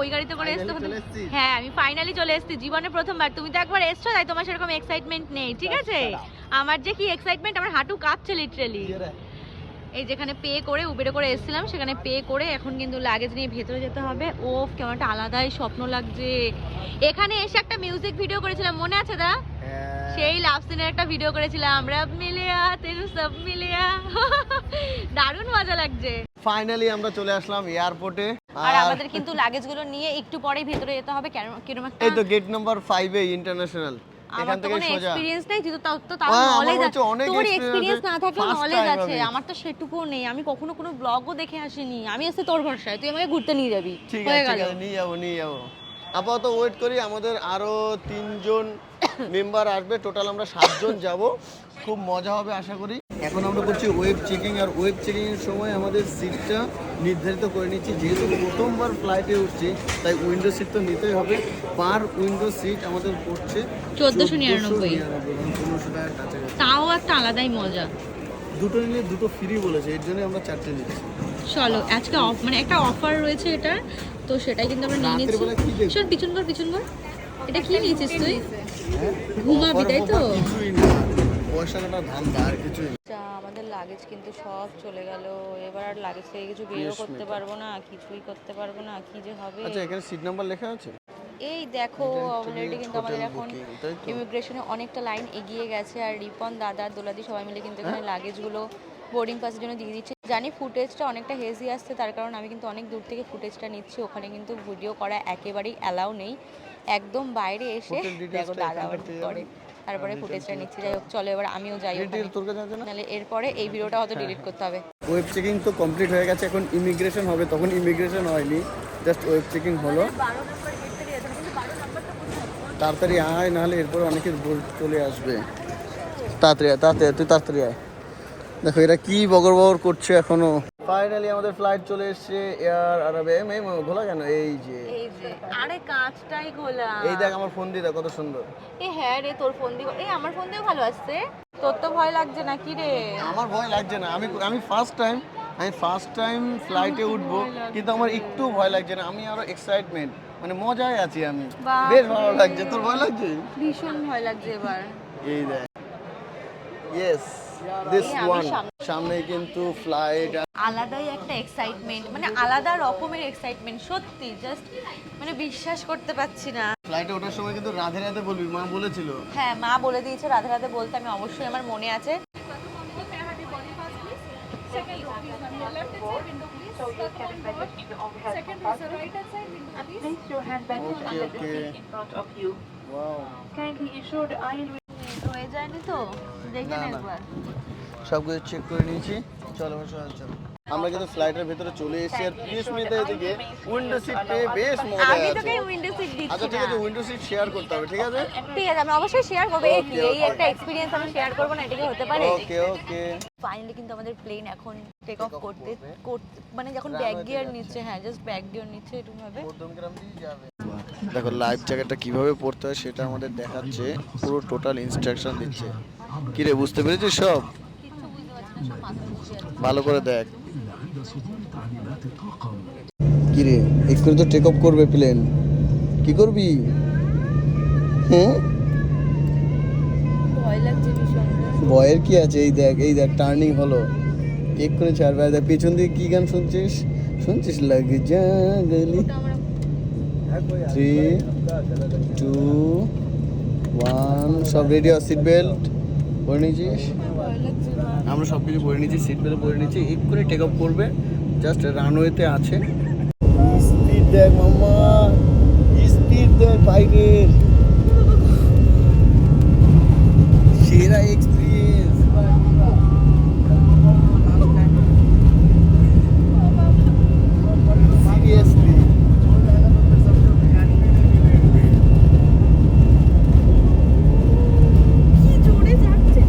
ওই গাড়িতে করে এসছো হ্যাঁ আমি ফাইনালি চলে এসেছি। জীবনে প্রথমবার তুমি তো একবার এসছো তাই তোমার সেরকম এক্সাইটমেন্ট নেই ঠিক আছে? আমার যে কি এক্সাইটমেন্ট আমার হাঁটু কাঁপছে লিটারালি এই যেখানে পে করে উবেরে করে এসেছিলাম সেখানে পে করে এখন কিন্তু লাগেজ নিয়ে ভেতরে যেতে হবে। ও কেমন একটা আলাদাই স্বপ্ন লাগছে। এখানে এসে একটা মিউজিক ভিডিও করেছিলাম মনে আছে দা? হ্যাঁ। সেই লাভ সিনের একটা ভিডিও করেছিলাম। রব মিলিয়া তেরু সব মিলিয়া। দারুণ মজা লাগছে। ফাইনালি আমরা চলে আসলাম এয়ারপোর্টে আর আমাদের কিন্তু লাগেজগুলো নিয়ে একটু পরেই ভেতরে যেতে হবে কেন কীরকম একটা এই তো গেট নাম্বার ফাইভে ইন্টারন্যাশনাল আমার এখান তো থেকে সোজা। এক্সপিরিয়েন্স নেই কিন্তু তাও তো তাও হ্যাঁ, নলেজ আছে। অনেক তোর experience না First নলেজ আছে আমার তো সেটুকুও নেই। আমি কখনো কোনো ব্লগও দেখে আসিনি। আমি এসে তোর ভরসায়। তুই আমাকে ঘুরতে নিয়ে যাবি। ঠিক আছে আছে নিয়ে যাব নিয়ে যাব। আপাতত ওয়েট করি আমাদের আরও তিনজন মেম্বার আসবে। টোটাল আমরা সাতজন যাব। খুব মজা হবে আশা করি। এখন আমরা করছি ওয়েব চেকিং আর ওয়েব চেকিং এর সময় আমাদের সিটটা নির্ধারিত করে নিচ্ছি। যেহেতু প্রথমবার ফ্লাইটে উঠছি তাই উইন্ডো সিট তো নিতেই হবে। পার উইন্ডো সিট আমাদের পড়ছে 1499 পনেরোশো টাকার কাছাকাছি। তাও একটা আলাদাই মজা। দুটো নিলে দুটো ফ্রি বলেছে এর জন্য আমরা চারটে নিচ্ছি। চলো আজকে অফ মানে একটা অফার রয়েছে এটা তো সেটাই কিন্তু আমরা নিয়ে নিচ্ছি। শোন পিছন কর এটা কি নিয়েছিস তুই? হ্যাঁ? ঘুমাবি, তাই তো? অফার কিছুই না। পয়সা কাটা ধান্দা আর কিছুই লাগেজ কিন্তু সব চলে গেল। এবার আর লাগেজ থেকে কিছু বেরও করতে পারব না কিছুই করতে পারব না কি যে হবে। আচ্ছা এখানে সিট নাম্বার লেখা আছে? এই দেখো অলরেডি কিন্তু আমাদের এখন? ইমিগ্রেশনে অনেকটা লাইন এগিয়ে গেছে আর রিপন দাদা দোলাদি সবাই মিলে কিন্তু? এখানে লাগেজগুলো বোর্ডিং পাসের জন্য দিয়ে দিচ্ছে। জানি ফুটেজটা অনেকটা হেজি আসছে তার কারণ আমি কিন্তু অনেক দূর থেকে ফুটেজটা নিচ্ছি ওখানে কিন্তু ভিডিও করা একেবারেই অ্যালাউ নেই। একদম বাইরে এসে দেখো দাদা করে। তারপরে ফুটেজটা নিচ্ছি। যাই হোক চলো এবার আমিও যাই নাহলে এরপরে এই ভিডিওটা হয়তো ডিলিট করতে হবে। ওয়েব চেকিং তো কমপ্লিট হয়ে গেছে এখন ইমিগ্রেশন হবে তখন ইমিগ্রেশন হয়নি জাস্ট ওয়েব চেকিং হলো। তাড়াতাড়ি আয় নাহলে এরপরে অনেকে বল- চলে আসবে। তাড়াতাড়ি আয় তাড়াতাড়ি তুই তাড়াতাড়ি আয়। দেখো এরা কি বগর বগর করছে এখনও? ফাইনালি আমাদের ফ্লাইট চলে এসেছে এয়ার আরবে এম এম ঘোলা কেন? এই যে। এই যে। আরে কাঁচটাই খোলা এই দেখ আমার ফোন দিয়ে কত সুন্দর। এ হ্যাঁ রে তোর ফোন দিয়ে এই আমার ফোন দিয়েও ভালো আসছে। তোর তো ভয় লাগছে না কি রে? আমার ভয় লাগছে না। আমি আমি ফার্স্ট টাইম আমি ফার্স্ট টাইম ফ্লাইটে উঠবো কিন্তু আমার একটু ভয় লাগছে না। আমি আরও এক্সাইটমেন্ট মানে মজায় আছি আমি। বেশ ভালো লাগছে। তোর ভয় লাগছে? ভীষণ ভয় লাগছে এবার। এই দেখ। ইয়েস দিস ওয়ান সামনে- কিন্তু ফ্লাইট আলাদাই একটা এক্সাইটমেন্ট মানে আলাদা রকমের এক্সাইটমেন্ট সত্যি জাস্ট মানে বিশ্বাস করতে পারছি না। ফ্লাইটে ওঠার সময় কিন্তু রাধে রাধে বলবি মা বলেছিল। হ্যাঁ মা বলে দিয়েছে রাধে রাধে বলতে আমি অবশ্যই আমার মনে আছে। হয়ে যায়নি তো? না, না। সব কিছু চেক করে নিয়েছি। চলো চলো চলো আমরা কিন্তু ফ্লাইটের ভেতরে চলে এসেছি আর প্লিজ মিনিট এদিকে উইন্ডো সিট পেয়ে বেশ মজা আমি তোকে উইন্ডো সিট দিচ্ছি আচ্ছা ঠিক আছে উইন্ডো সিট শেয়ার করতে হবে ঠিক আছে? ঠিক আছে আমি অবশ্যই শেয়ার করব। এই কি, এই একটা এক্সপিরিয়েন্স আমি শেয়ার করব না এটা কি হতে পারে? ওকে ওকে ফাইনালি কিন্তু আমাদের প্লেন এখন টেক অফ করতে মানে যখন ব্যাক গিয়ার নিচ্ছে হ্যাঁ জাস্ট ব্যাক গিয়ার নিচ্ছে এরকম ভাবে মধ্যমগ্রাম দিয়ে যাবে। দেখো লাইফ জ্যাকেটটা কীভাবে পড়তে হয় সেটা আমাদের দেখাচ্ছে। পুরো টোটাল ইনস্ট্রাকশন দিচ্ছে। কি রে বুঝতে পেরেছিস সব? আর। ভালো করে দেখ। কি রে এক্ষুনি তো টেক অফ করবে প্লেন। কি করবি? হ্যাঁ ভয় ভয়ের কি আছে? এই দেখ এই দেখ টার্নিং হলো। এক্ষুনি ছাড়বে আর দেখ, পেছন দিকে কি গান শুনছিস? শুনছিস লাগ যা গলি থ্রি টু ওয়ান সব রেডি সিট বেল্ট পরে নিয়েছিস। আমরা সব কিছু পরে নিয়েছি সিট বেল্ট পরে নিয়েছি করে টেক আপ করবে জাস্ট রানওয়েতে আছে স্পিড দেখ মাম্মা স্পিড দেখ বাইরের সেরা এক্সপিরিয়েন্স সিরিয়াসলি কি জোরে যাচ্ছে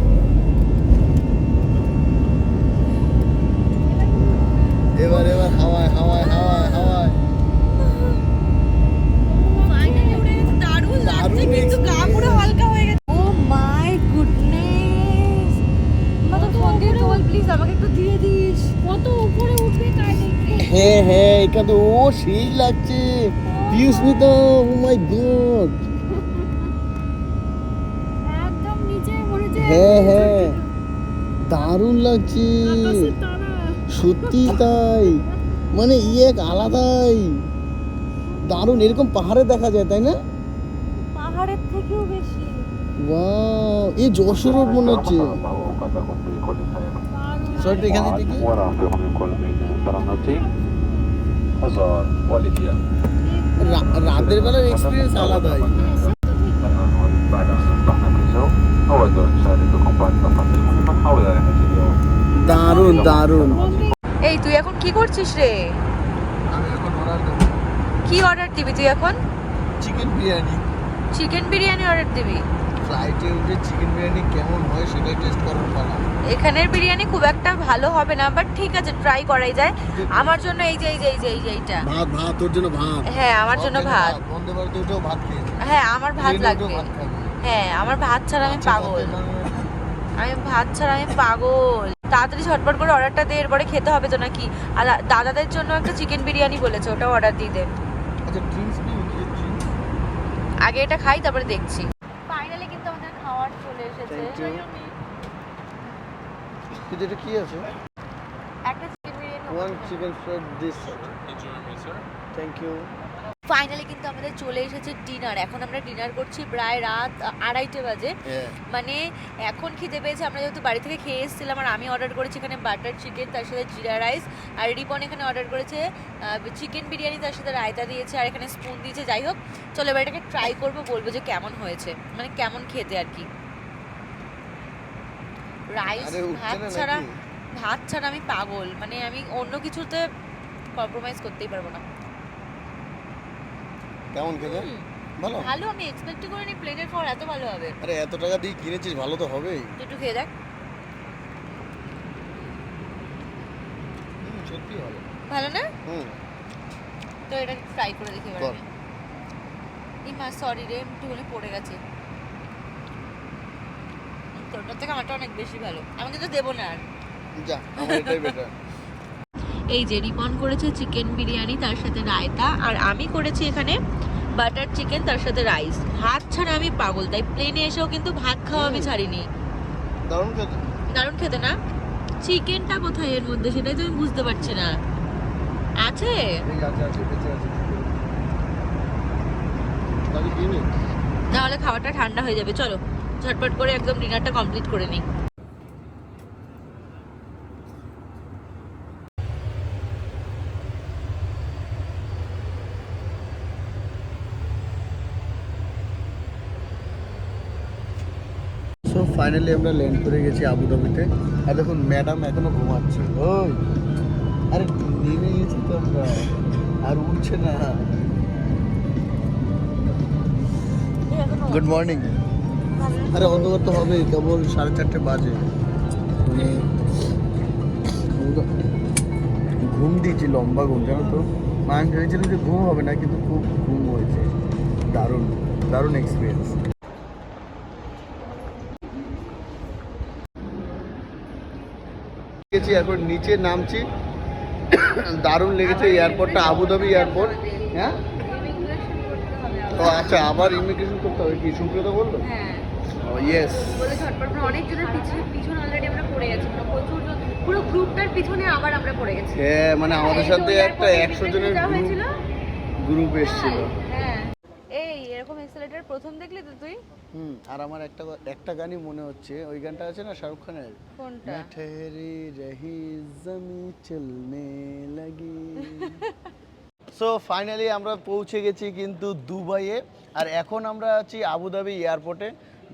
এবার এবার হাওয়ায় হাওয়ায় হাওয়ায় হাওয়ায় ফাইনালি উড়ে গেছে দারুণ লাগছে দারুণ কিন্তু গা পুরো experience. হালকা হয়ে গেছে ও মাই গুডনেস হ্যাঁ এখানে ও সেই লাগছে। পিউষ মিতা ও মাই গড একদম নিচে মনে হচ্ছে হ্যাঁ হ্যাঁ দারুণ লাগছে। সত্যি তাই। মানে ই এক আলাদাই। দারুণ এরকম পাহাড়ে দেখা যায় তাই না? পাহাড়ের থেকেও বেশি। ওয়াও এই যশোর রোড মনে হচ্ছে। সরি এখানে দেখি। রাতের বেলার এক্সপিরিয়েন্স আলাদাই। দারুণ দারুণ। এই তুই এখন কি করছিস রে? কি অর্ডার দিবি তুই এখন? Chicken biryani. Chicken biryani order দিবি? ফ্লাইটে উঠে চিকেন বিরিয়ানি কেমন হয় সেটাই টেস্ট করার পালা। এখানের বিরিয়ানি খুব একটা ভালো হবে না বাট ঠিক আছে ট্রাই করাই যায়। আমার জন্য এই যে এই যে এই যে এই যে এইটা। ভাত ভাত তোর জন্য ভাত। হ্যাঁ আমার জন্য ভাত বন্দে ভারতে উঠেও ভাত খেয়েছি হ্যাঁ আমার ভাত লাগবে। হ্যাঁ আমার ভাত ছাড়া আমি আচ্ছা, পাগল। আমি ভাত ছাড়া আমি পাগল। তাড়াতাড়ি ঝটপট করে অর্ডারটা দে এরপরে খেতে হবে তো নাকি? আর দাদাদের জন্য একটা চিকেন বিরিয়ানি বলেছে ওটাও অর্ডার দিয়ে দে। আচ্ছা আগে এটা খাই তারপরে দেখছি। ফাইনালি কিন্তু আমাদের খাওয়ার চলে এসেছে. কিন্তু এটা কি আছে? একটা chicken biryani one chicken fried dish thank you finally কিন্তু আমাদের চলে এসেছে ডিনার এখন আমরা ডিনার করছি প্রায় রাত আড়াইটে বাজে। মানে এখন খিদে পেয়েছে আমরা যেহেতু বাড়ি থেকে খেয়ে এসেছিলাম আর আমি অর্ডার করেছি এখানে বাটার চিকেন তার সাথে জিরা রাইস আর রিপন এখানে অর্ডার করেছে চিকেন বিরিয়ানি তার সাথে রায়তা দিয়েছে আর এখানে স্পুন দিয়েছে। যাই হোক চলো এবার এটাকে ট্রাই করব বলব যে কেমন হয়েছে। মানে কেমন খেতে আর কি। রাইস ভাত ছাড়া ভাত ছাড়া আমি পাগল। মানে আমি অন্য কিছুতে কম্প্রোমাইজ করতেই পারব না। কেমন হুম, ভালো? ভালো আমি এক্সপেক্ট করিনি প্লেটের খাবার এত ভালো হবে। আরে এত টাকা দিয়ে কিনেছিস ভালো তো হবেই। একটু খেয়ে দেখ। সত্যি ভালো। ভালো না? হুম। তো এটা ট্রাই করে দেখি এবার। এই মা সরি রে একটু একটুখানি পড়ে গেছে। তোরটার থেকে আমারটা অনেক বেশি ভালো। আমাকে তো দেবো না আর। যা আমার এটাই বেটার এই যে রিপন করেছে চিকেন বিরিয়ানি তার সাথে রায়তা আর আমি করেছি এখানে বাটার চিকেন তার সাথে রাইস ভাত ছাড়া আমি পাগল তাই প্লেনে এসেও কিন্তু ভাত খাওয়া আমি ছাড়িনি। দারুণ খেতে। দারুণ খেতে না? চিকেনটা কোথায় এর মধ্যে? সেটাই তো আমি বুঝতে পারছি না। আছে? তাহলে খাওয়াটা ঠান্ডা হয়ে যাবে চলো। ঝটপট করে একদম ডিনারটা কমপ্লিট করে নিই। সো ফাইনালি আমরা ল্যান্ড করে গেছি আবুধাবিতে। আর দেখুন ম্যাডাম এখনও ঘুমাচ্ছে। ওই! আরে নেমে গেছি তো আমরা। আর উঠছে না। গুড মর্নিং আরে অন্ধকার তো হবেই, কেবল সাড়ে চারটে বাজে। মানে ঘুম দিয়েছি লম্বা ঘুম, জানো তো? মা আমি ভেবেছিলাম যে ঘুম হবে না, কিন্তু খুব ঘুম হয়েছে। দারুণ দারুণ এক্সপিরিয়েন্স গেছি এখন নিচে নামছি। দারুণ লেগেছে এয়ারপোর্টটা আবুধাবি এয়ারপোর্ট হ্যাঁ? ও আচ্ছা আবার ইমিগ্রেশন করতে হবে কি? সুপ্রিয়তা বলল? হ্যাঁ। Oh, পিছনে অলরেডি আমরা পড়ে গেছি। প্রচুর পুরো গ্রুপটার পিছনে আবার আমরা পড়ে গেছি। হ্যাঁ মানে হ্যাঁ, আমাদের একটা 100 জনের গ্রুপ হ্যাঁ, হ্যাঁ এই এরকম প্রথম দেখলি তো তুই? হুম আর আমার একটা একটা গানই মনে হচ্ছে। ওই গানটা আছে না শাহরুখ খানের? সো ফাইনালি আমরা পৌঁছে গেছি কিন্তু দুবাইয়ে। আর এখন আমরা আছি আবুধাবি এয়ারপোর্টে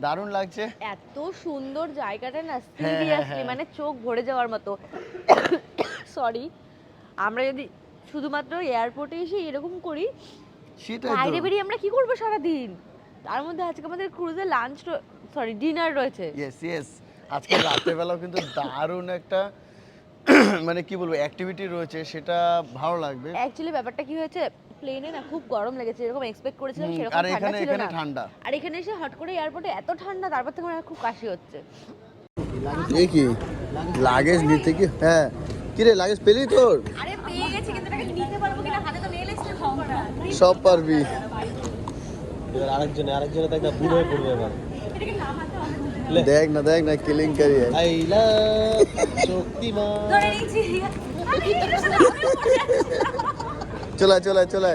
দারুণ লাগছে। এত সুন্দর জায়গাটা না হ্যাঁ, সিরিয়াসলি হ্যাঁ। মানে চোখ ভরে যাওয়ার মতো। সরি আমরা যদি শুধুমাত্র এয়ারপোর্টে এসে এরকম করি সেটাই বাইরে বেরিয়ে আমরা কি করব সারাদিন? তার মধ্যে আজকে আমাদের ক্রুজে লাঞ্চ সরি ডিনার রয়েছে। ইয়েস ইয়েস আজকে রাতের বেলাও কিন্তু দারুণ একটা মানে কি বলব অ্যাক্টিভিটি রয়েছে সেটা ভালো লাগবে। অ্যাকচুয়ালি ব্যাপারটা কি হয়েছে প্লেনে না খুব গরম লেগেছে এরকম এক্সপেক্ট করেছিলাম সেরকম আর ঠান্ডা এখানে ছিল এখানে না। ঠান্ডা। আর এখানে এসে হট করে এয়ারপোর্টে এত ঠান্ডা তারপর থেকে আমার খুব কাশি হচ্ছে। এই কি? লাগেজ নিতে কি? হ্যাঁ। কি রে লাগেজ পেলি তোর? আরে পেয়ে গেছি কিন্তু এটাকে সব পারবি। এবার আরেকজনে আরেকজনে তো একটা বুড়ো হয়ে পড়বে এবার। দেখ না দেখ না কেলেঙ্কারি আছে। I love Shaktimaan. ধরে নিয়েছি। চলে চলে চলে।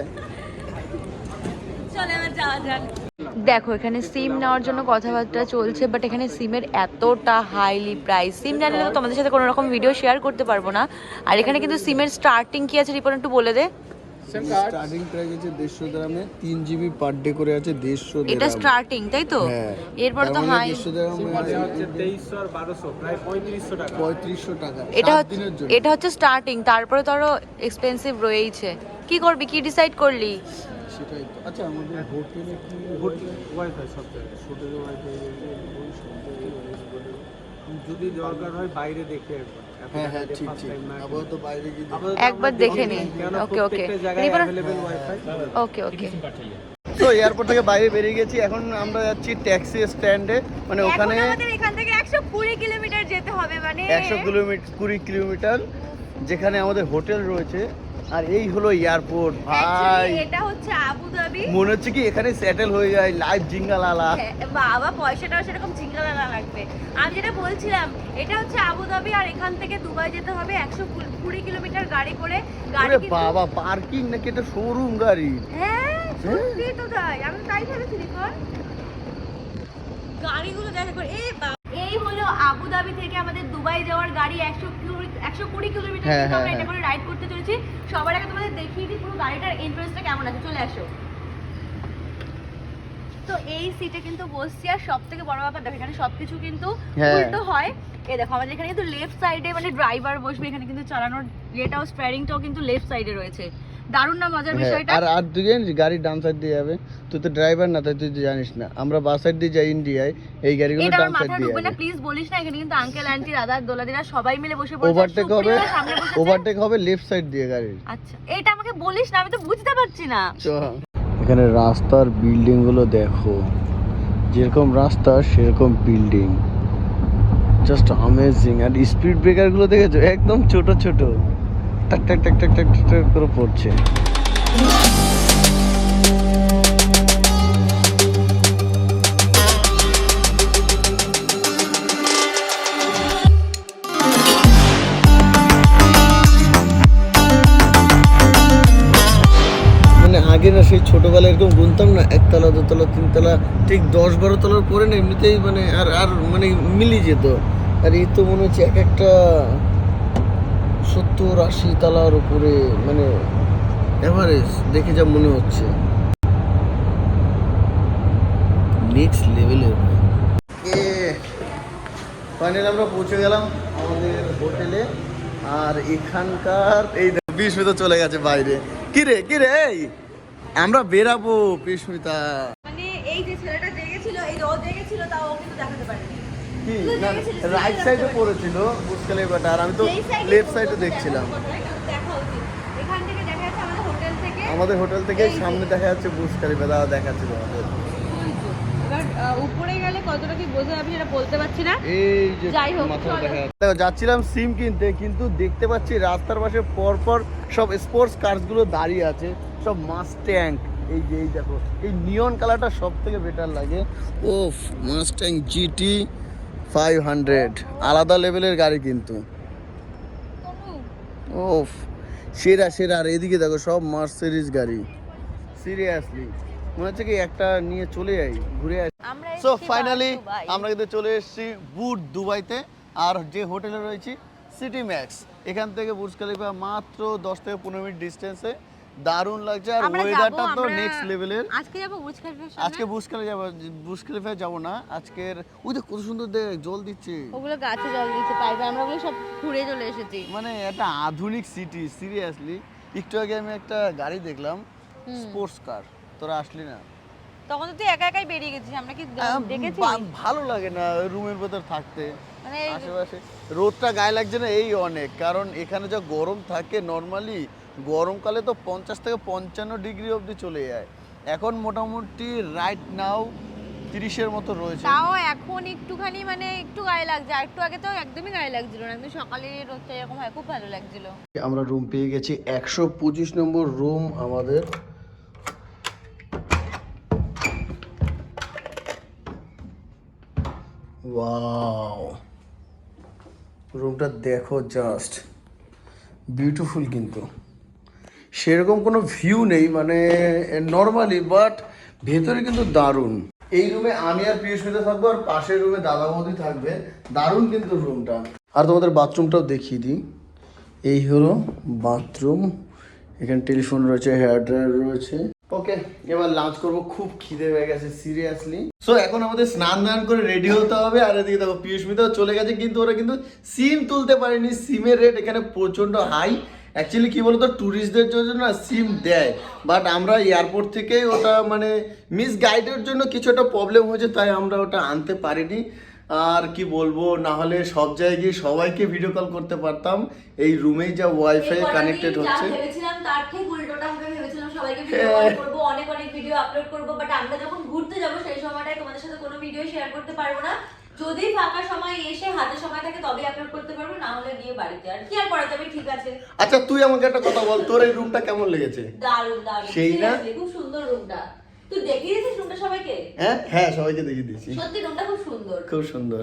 দেখো এখানে সিম নেওয়ার জন্য কথাবার্তা চলছে বাট এখানে সিমের এতটা হাইলি প্রাইস সিম জানলে তো তোমাদের সাথে কোনো রকম ভিডিও শেয়ার করতে পারব না। আর এখানে কিন্তু সিমের স্টার্টিং কি আছে রিপোর্ট একটু বলে দে। স্টার্টিং প্রাইস আছে দেড়শো গ্রামে তিন জিবি পার ডে করে আছে দেড়শো এটা স্টার্টিং তাই তো? হ্যাঁ। এরপর তো হাই দেড়শো গ্রামে হচ্ছে তেইশশো আর বারোশো প্রায় পঁয়ত্রিশশো টাকা। পঁয়ত্রিশশো টাকা এটা হচ্ছে এটা হচ্ছে স্টার্টিং তারপরে তো আরও এক্সপেন্সিভ রয়েইছে। কি করবি? কি ডিসাইড করলি? সেটাই তো। আচ্ছা আমাদের হোটেলে কি ওয়াইফাই সব জায়গায় হোটেলে ওয়াইফাই যদি দরকার হয় বাইরে দেখে একবার হ্যাঁ হ্যাঁ ঠিক ঠিক। আপাতত বাইরে গিয়ে একবার দেখে নি। ওকে ওকে। ওকে ওকে। তো এয়ারপোর্ট থেকে বাইরে বেরিয়ে গেছি। এখন আমরা যাচ্ছি ট্যাক্সি স্ট্যান্ডে মানে ওখানে আমাদের এখান থেকে 120 কিলোমিটার যেতে হবে মানে একশো কিলোমিটার কুড়ি কিলোমিটার যেখানে আমাদের হোটেল রয়েছে আর এই হলো এয়ারপোর্ট। ভাই এটা হচ্ছে আবু ধাবি। মনে হচ্ছে কি এখানে সেটেল হয়ে যায় লাইভ জিঙ্গালালা। হ্যাঁ, বাবা পয়সাটাও সেরকম ঝিঙ্গালা না লাগবে। আমি যেটা বলছিলাম এটা হচ্ছে আবু ধাবি আর এখান থেকে দুবাই যেতে হবে একশো কুড়ি কিলোমিটার গাড়ি করে। গাড়ি বাবা পার্কিং নাকি এটা শোরুম গাড়ি। হ্যাঁ সত্যি তো তাই আমি তাই ভেবেছিলি কর গাড়িগুলো দেখা করে এই বাবা এই হলো আবু ধাবি থেকে আমাদের দুবাই যাওয়ার গাড়ি একশো একশো কুড়ি কিলোমিটার হ্যাঁ, আমরা হ্যাঁ, এটা করে রাইড করতে চলেছি। সবার আগে তোমাদের দেখিয়ে দিই পুরো গাড়িটার এন্ট্রান্সটা কেমন আছে চলে আসো। তো এই সিটে কিন্তু বসছি আর সব থেকে বড় ব্যাপার দেখো এখানে সবকিছু কিন্তু হ্যাঁ। উল্টো হয়। এই দেখো আমাদের এখানে কিন্তু লেফট সাইডে মানে ড্রাইভার বসবে এখানে কিন্তু চালানোর ইয়েটাও স্টিয়ারিংটাও কিন্তু লেফট সাইডে রয়েছে। দারুণ না মজার হ্যাঁ, বিষয়টা? আর আর তুই জানিস গাড়ি ডান সাইড দিয়ে যাবে। তুই তো ড্রাইভার না তাই তুই তো জানিস না। আমরা বাস সাইড দিয়ে যাই ইন্ডিয়ায় এই গাড়িগুলো ডান সাইড দিয়ে যাবে। প্লিজ বলিস না এখানে কিন্তু আঙ্কেল আন্টি দাদা দোলাদিরা সবাই মিলে বসে পড়েছে। ওভারটেক হবে। ওভারটেক হবে লেফট সাইড দিয়ে গাড়ির আচ্ছা এটা আমাকে বলিস না আমি তো বুঝতে পারছি না। এখানে রাস্তার বিল্ডিংগুলো দেখো। যেরকম রাস্তা সেরকম বিল্ডিং জাস্ট অ্যামেজিং আর স্পিড ব্রেকারগুলো দেখেছ? একদম ছোট ছোট। টাক টাক টাক টাক টাক টাক করে পড়ছে। মানে আগে না সেই ছোটবেলায় এরকম গুনতাম না, একতলা, দোতলা, তিনতলা, ঠিক দশ বারো তলার পরে না এমনিতেই মানে আর আর মানে মিলিয়ে যেত। আর এই তো মনে হচ্ছে এক একটা সত্তর আশি তলার উপরে মানে এভারেজ দেখে যা মনে হচ্ছে। নেক্সট লেভেলের ফাইনালি আমরা পৌঁছে গেলাম আমাদের হোটেলে। আর এখানকার, এই বিস্মিতা চলে গেছে বাইরে। কি রে কি রে এই! আমরা বেরাবো বিস্মিতা মানে এই যে ছেলেটা জেগেছিল এই রোদ জেগেছিল তাও ও কিন্তু দেখাতে পারেনি কি? রাইট সাইডে পড়েছিল বুসকালে বাটা আর আমি তো লেফট সাইডে দেখছিলাম। আমাদের হোটেল থেকে আমাদের। সামনে দেখা যাচ্ছে বুসকালি বাটা দেখাচ্ছে তোমাদের। উপরে গেলে কতটা কি বোঝা যাবে সেটা বলতে পারছি না। এই যে যাই হোক, দেখা যাচ্ছে। দেখো, যাচ্ছিলাম সিম কিনতে কিন্তু দেখতে পাচ্ছি রাস্তার পাশে সব স্পোর্টস কার্সগুলো দাঁড়িয়ে আছে সব এই যে এই দেখো এই নিয়ন কালারটা সব থেকে বেটার লাগে। ওফ মাস্ট্যাং জিটি ফাইভ হান্ড্রেড আলাদা লেভেলের গাড়ি কিন্তু। ওফ সেরা সেরা। আর এদিকে দেখো সব মার্সিডিজ গাড়ি। সিরিয়াসলি মনে হচ্ছে কি একটা নিয়ে চলে যাই ঘুরে আসি। সো ফাইনালি আমরা কিন্তু চলে এসেছি বুট দুবাইতে। আর যে হোটেলে রয়েছি সিটি ম্যাক্স এখান থেকে বুর্জ খলিফা মাত্র দশ থেকে পনেরো মিনিট ডিস্টেন্সে দারুণ লাগছে আর ওয়েদারটা তো নেক্সট লেভেলের আজকে যাব বুর্জ খলিফার আজকে বুর্জ খলিফা যাব বুর্জ খলিফা যাব না আজকের ওই তো কত সুন্দর দেখ জল দিচ্ছে। ওগুলো গাছে জল দিচ্ছে পাইপে আমরা ওগুলো সব ঘুরে চলে এসেছি। মানে একটা আধুনিক সিটি সিরিয়াসলি একটু আগে আমি একটা গাড়ি দেখলাম স্পোর্টস কার তোরা আসলি না। তখন তো তুই একা একাই বেরিয়ে গেছিস আমরা কি দেখেছি? ভালো লাগে না রুমের ভেতর থাকতে। মানে আশেপাশে। রোদটা গায়ে লাগছে না এই অনেক। কারণ এখানে যা গরম থাকে নর্মালি গরমকালে তো পঞ্চাশ থেকে পঞ্চান্ন ডিগ্রি অবধি চলে যায়। এখন মোটামুটি রাইট নাও তিরিশের মতো রয়েছে। তাও এখন একটুখানি মানে একটু গায়ে লাগছে। আর একটু আগে তো একদমই গায়ে লাগছিল না। একদম সকালে রোদটা এরকম হয় খুব ভালো লাগছিল। আমরা রুম পেয়ে গেছি। একশো পঁচিশ নম্বর রুম আমাদের। ওয়াও রুমটা দেখো জাস্ট বিউটিফুল কিন্তু। সেরকম কোনো ভিউ নেই মানে নর্মালি বাট ভেতরে কিন্তু দারুণ। এই রুমে আমি আর প্রিয়স্মিতা থাকব আর পাশের রুমে দাদা বৌদি থাকবে। দারুণ কিন্তু রুমটা আর তোমাদের বাথরুমটাও দেখিয়ে দিই। এই হলো বাথরুম। এখানে টেলিফোন রয়েছে হেয়ার ড্রায়ার রয়েছে। ওকে এবার লাঞ্চ করব। খুব খিদে হয়ে গেছে সিরিয়াসলি সো এখন আমাদের স্নান দান করে রেডি হতে হবে। আর এদিকে দেখো পিয়ুষ্মিতাও চলে গেছে, কিন্তু ওরা কিন্তু সিম তুলতে পারেনি। সিমের রেট এখানে প্রচণ্ড হাই অ্যাকচুয়ালি কি বলতো ট্যুরিস্টদের জন্য না সিম দেয় বাট আমরা এয়ারপোর্ট থেকে ওটা মানে মিস গাইডের জন্য কিছু একটা প্রবলেম হয়েছে তাই আমরা ওটা আনতে পারিনি। আর কি বলব না হলে সব জায়গায় সবাইকে ভিডিও কল করতে পারতাম। এই রুমেই যা ওয়াইফাই কানেক্টেড হচ্ছে। ভেবেছিলাম তার ঠিক উল্টোটা হবে ভেবেছিলাম সবাইকে ভিডিও কল করব অনেক অনেক ভিডিও আপলোড করব বাট আমরা যখন ঘুরতে যাব সেই সময়টায় তোমাদের সাথে কোনো ভিডিও শেয়ার করতে পারব না। যদি ফাঁকা সময় এসে হাতে সময় থাকে তবেই আপলোড করতে পারব না হলে গিয়ে বাড়িতে। আর কি আর করা যাবে? ঠিক আছে। আচ্ছা তুই আমাকে একটা কথা বল তোর এই রুমটা কেমন লেগেছে? দারুণ দারুণ। সেই না? খুব সুন্দর রুমটা তুই দেখিয়ে দিয়েছিস রুমটা সবাইকে? হ্যাঁ হ্যাঁ সবাইকে দেখিয়ে দিয়েছি। সত্যি রুমটা খুব সুন্দর। খুব সুন্দর।